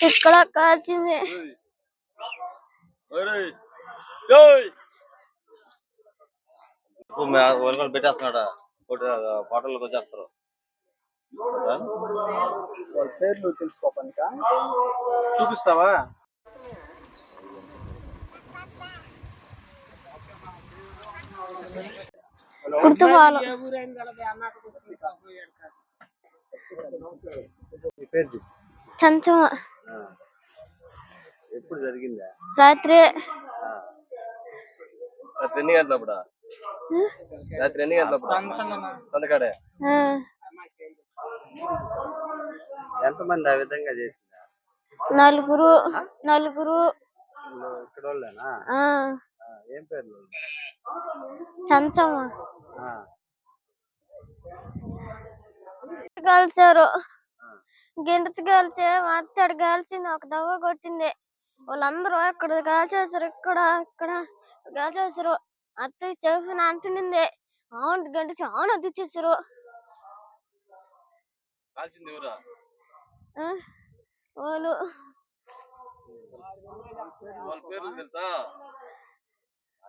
ఇక్కడ కాల్చింది ఒలకలు పెట్టేస్తున్నాడా ఒకటి హోటల్కి వచ్చేస్తారు వాళ్ళ పేర్లు తెలుసుకోపనిక చూపిస్తావా. చంచమ జరిగిందా? రాత్రి. రాత్రి ఎన్ని గంటలప్పుడు? రాత్రి ఎన్ని గంటలప్పుడు? సంతకాడే? ఆ, ఎంతమంది ఆ విధంగా చేసిందా? నలుగురు. నలుగురు. ఇక్కడ వాళ్ళేనా ఏం పేర్లు? చంచమ ఆ, కాల్చారు గిండెతో కాల్చే మా అత్తడు కాల్చింది ఒక దవ్వ కొట్టింది. వాళ్ళందరూ ఇక్కడ కాల్చేసారు ఇక్కడ ఇక్కడ కాల్చేసారు అత్త చెవిన అంటునింది. అవును గంట చాలా ఆ, వాళ్ళు. వాళ్ళ పేర్లు తెలుసా? ఆ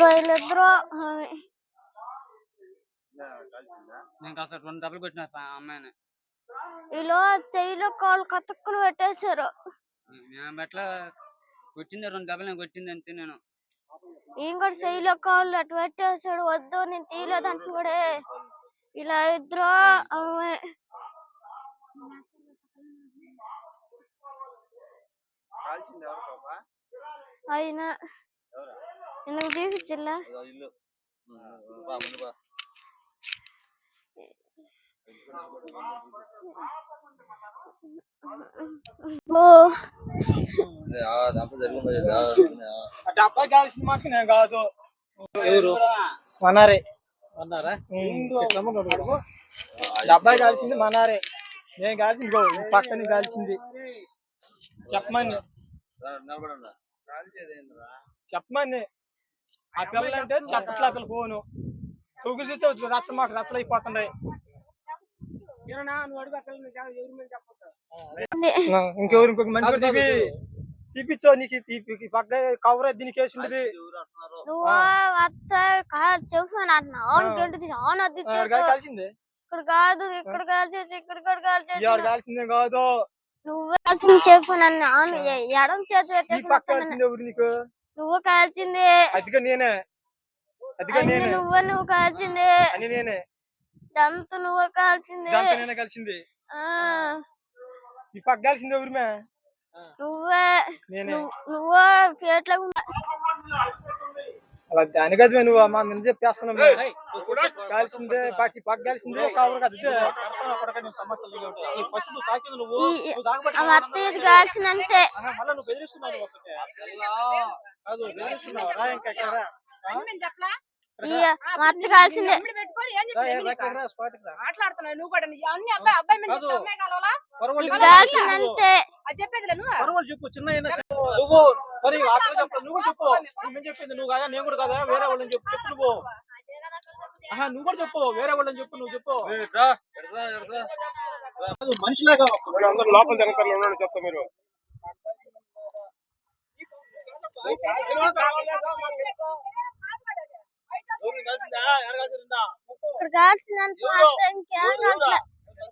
వీళ్ళిద్దరూ నేను కాస్త రెండు డబ్బులు కొట్టిన అమ్మాయిని. వీళ్ళు చెయ్యిలో కాళ్ళు కతుక్కుని పెట్టేశారు. నేను బట్ల కొట్టింది రెండు డబ్బులు నేను కొట్టింది అంతే నేను. ఈయన కూడా చెయ్యిలో కాళ్ళు అటు పెట్టేశాడు. వద్దు నేను తీయలేదు అంటున్నాడే. ఇలా ఇద్దరు ఆమె కాల్చింది ఎవరు పాపా ఆయన ఎందుకు చూపించలే అదో ఇల్లు ఉమ్, బా. ముందు బా ఓ డబ్బా కావాల్సిన మాట నేను కాదు. ఎవరు? మనారే మన్నారా? డబ్బా కాల్సింది మనారే నేను కాల్సింది గో పక్కన కాల్సింది చెప్పమని? చెప్పమని. ఆ పిల్లలు అంటే చెప్పట్లే ఆ పిల్ల ఫోను. తూగులు చూస్తే రచ్చ మాకు రచ్చలు అయిపోతుండే ఇంకెవరు ఇంకొక మంచి చూపి చూపించో నీకు ఈ- పక్క కవర్ దీనికి వేసి ఉండేది కాల్సింది ఇక్కడ కాదు ఇక్కడ ఇక్కడ కాల్సిందే కాదు? కాల్చింది చెప్పు నన్ను. అవును ఎడం చేతి నువ్వు కాల్చింది అదిగా నేనే. అదిగా నేనే. నువ్వు నువ్వు కాల్చింది. అని నేనే. దంత నువ్వు కాల్చింది. దాంతో నేనే కలిసింది ఆ. ఈ పక్క కాల్సింది ఎవరు మే? నువ్వే. నేనే. నువ్వు ఫేట్లో అలా దాని కదా నువ్వు. మా మీద చెప్పేస్తున్నావు మే. కాల్సిందే ఈ పక్క కాల్సిందే ఆ అత్తయ్యది కాల్చిందంతే మళ్ళా నువ్వు. మాట్లాడుతున్నావు కూడా అన్ని అబ్బాయి కావాలా చెప్పు. చిన్న. నువ్వు మరి చెప్పు నువ్వు చెప్పు. నేను చెప్పింది నువ్వు కదా నేను కూడా కదా వేరే వాళ్ళని చెప్పు చెప్పు నువ్వు. ఆహా నువ్వు కూడా చెప్పు వేరే వాళ్ళని చెప్పు నువ్వు చెప్పు. మనిషిలాగా అందరూ లోపల జరుగుతారు ఉండండి చెప్తా మీరు. ఇక్కడ కాల్చలే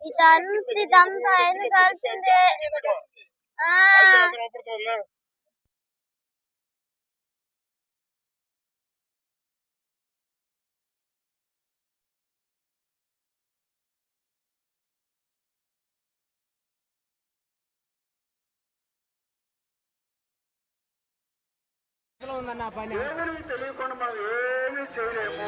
ఇదంతా ఇదంతా ఆయన ఉందన్న పని? తెలియకుండా మనం ఏమీ చేయలేము.